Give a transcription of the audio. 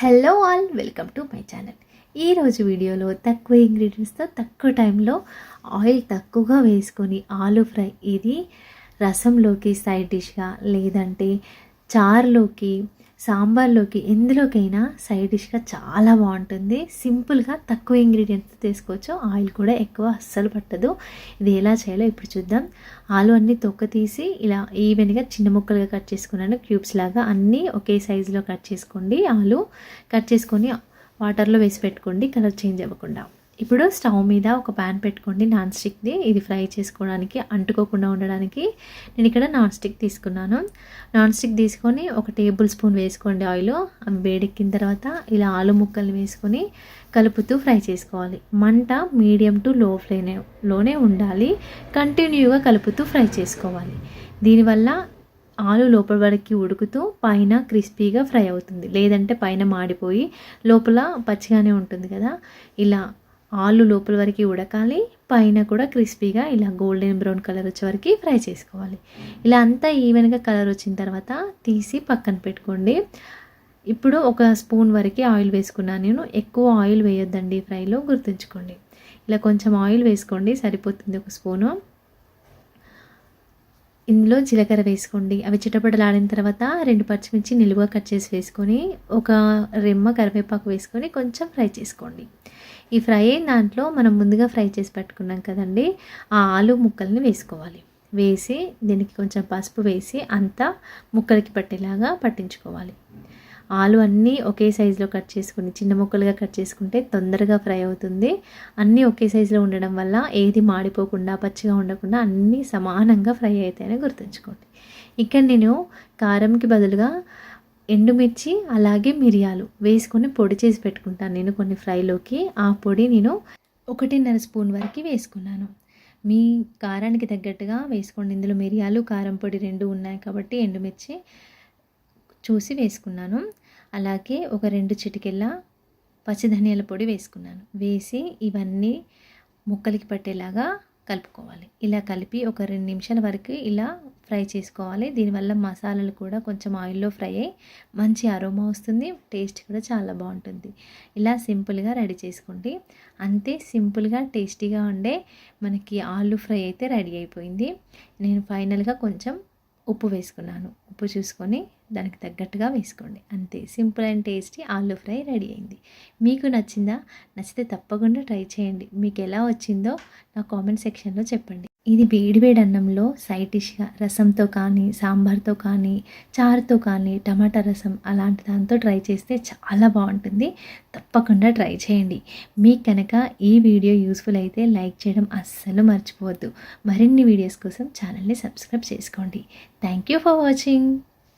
Hello all welcome to my channel ఈరోజు వీడియోలో తక్కువ ఇంగ్రీడియంట్స్తో తక్కువ టైంలో ఆయిల్ తక్కువగా వేసుకొని ఆలు ఫ్రై ఇది రసంలోకి సైడ్ డిష్గా లేదంటే చారులోకి సాంబార్లోకి ఎందులోకైనా సైడ్ డిష్గా చాలా బాగుంటుంది. సింపుల్గా తక్కువ ఇంగ్రీడియంట్స్ తీసుకోవచ్చు. ఆయిల్ కూడా ఎక్కువ అస్సలు పట్టదు. ఇది ఎలా చేయాలో ఇప్పుడు చూద్దాం. ఆలు అన్నీ తొక్క తీసి ఇలా ఈవెన్గా చిన్న ముక్కలుగా కట్ చేసుకున్నాను. క్యూబ్స్ లాగా అన్నీ ఒకే సైజులో కట్ చేసుకోండి. ఆలు కట్ చేసుకొని వాటర్లో వేసి పెట్టుకోండి. కలర్ చేంజ్ అవ్వకుండా. ఇప్పుడు స్టవ్ మీద ఒక ప్యాన్ పెట్టుకోండి నాన్ స్టిక్ది ఇది ఫ్రై చేసుకోవడానికి అంటుకోకుండా ఉండడానికి నేను ఇక్కడ నాన్ స్టిక్ తీసుకున్నాను. నాన్ స్టిక్ తీసుకొని ఒక టేబుల్ స్పూన్ వేసుకోండి ఆయిల్. అవి వేడెక్కిన తర్వాత ఇలా ఆలు ముక్కల్ని వేసుకొని కలుపుతూ ఫ్రై చేసుకోవాలి. మంట మీడియం టు లో ఫ్లేనే లోనే ఉండాలి. కంటిన్యూగా కలుపుతూ ఫ్రై చేసుకోవాలి. దీనివల్ల ఆలు లోపల వరకు ఉడుకుతూ పైన క్రిస్పీగా ఫ్రై అవుతుంది. లేదంటే పైన మాడిపోయి లోపల పచ్చిగానే ఉంటుంది కదా. ఇలా ఆలు లోపల వరకు ఉడకాలి పైన కూడా క్రిస్పీగా ఇలా గోల్డెన్ బ్రౌన్ కలర్ వచ్చే వరకు ఫ్రై చేసుకోవాలి. ఇలా అంతా ఈవెన్గా కలర్ వచ్చిన తర్వాత తీసి పక్కన పెట్టుకోండి. ఇప్పుడు ఒక స్పూన్ వరకు ఆయిల్ వేసుకున్నాను నేను. ఎక్కువ ఆయిల్ వేయొద్దండి ఫ్రైలో గుర్తుంచుకోండి. ఇలా కొంచెం ఆయిల్ వేసుకోండి సరిపోతుంది ఒక స్పూను. ఇందులో జీలకర్ర వేసుకోండి. అవి చిటపటలాడిన తర్వాత రెండు పచ్చిమిర్చి నిలువ కట్ చేసి వేసుకొని ఒక రెమ్మ కరివేపాకు వేసుకొని కొంచెం ఫ్రై చేసుకోండి. ఈ ఫ్రై అయిన దాంట్లో మనం ముందుగా ఫ్రై చేసి పెట్టుకున్నాం కదండి ఆ ఆలు ముక్కల్ని వేసుకోవాలి. వేసి దీనికి కొంచెం పసుపు వేసి అంతా ముక్కలకి పట్టేలాగా పట్టించుకోవాలి. ఆలు అన్నీ ఒకే సైజులో కట్ చేసుకుని చిన్న ముక్కలుగా కట్ చేసుకుంటే తొందరగా ఫ్రై అవుతుంది. అన్నీ ఒకే సైజులో ఉండడం వల్ల ఏది మాడిపోకుండా పచ్చిగా ఉండకుండా అన్నీ సమానంగా ఫ్రై అవుతాయని గుర్తుంచుకోండి. ఇక్కడ నేను కారంకి బదులుగా ఎండుమిర్చి అలాగే మిరియాలు వేసుకొని పొడి చేసి పెట్టుకుంటాను. నేను కొన్ని ఫ్రైలోకి ఆ పొడి నేను ఒకటిన్నర స్పూన్ వరకు వేసుకున్నాను. మీ కారానికి తగ్గట్టుగా వేసుకోండి. ఇందులో మిరియాలు కారం పొడి రెండు ఉన్నాయి కాబట్టి ఎండుమిర్చి చూసి వేసుకున్నాను. అలాగే ఒక రెండు చిటికెళ్ళ పచ్చిధనియాల పొడి వేసుకున్నాను. వేసి ఇవన్నీ ముక్కలకి పట్టేలాగా కలుపుకోవాలి. ఇలా కలిపి ఒక రెండు నిమిషాల వరకు ఇలా ఫ్రై చేసుకోవాలి. దీనివల్ల మసాలాలు కూడా కొంచెం ఆయిల్లో ఫ్రై అయ్యి మంచి అరోమా వస్తుంది టేస్ట్ కూడా చాలా బాగుంటుంది. ఇలా సింపుల్గా రెడీ చేసుకోండి. అంతే సింపుల్గా టేస్టీగా ఉండే మనకి ఆలు ఫ్రై అయితే రెడీ అయిపోయింది. నేను ఫైనల్గా కొంచెం ఉప్పు వేసుకున్నాను. ఉప్పు చూసుకొని దానికి తగ్గట్టుగా వేసుకోండి. అంతే. Simple and tasty aloo fry ready అయింది. మీకు నచ్చిందా? నచ్చితే తప్పకుండా ట్రై చేయండి. మీకు ఎలా వచ్చిందో నా కామెంట్ సెక్షన్లో చెప్పండి. ఇది వేడివేడి అన్నంలో సైడ్ డిష్గా రసంతో కానీ సాంబార్తో కానీ చారుతో కానీ టమాటా రసం అలాంటి దాంతో ట్రై చేస్తే చాలా బాగుంటుంది. తప్పకుండా ట్రై చేయండి. మీకు కనుక ఈ వీడియో యూస్ఫుల్ అయితే లైక్ చేయడం అస్సలు మర్చిపోవద్దు. మరిన్ని వీడియోస్ కోసం ఛానల్ని సబ్స్క్రైబ్ చేసుకోండి. Thank you for watching.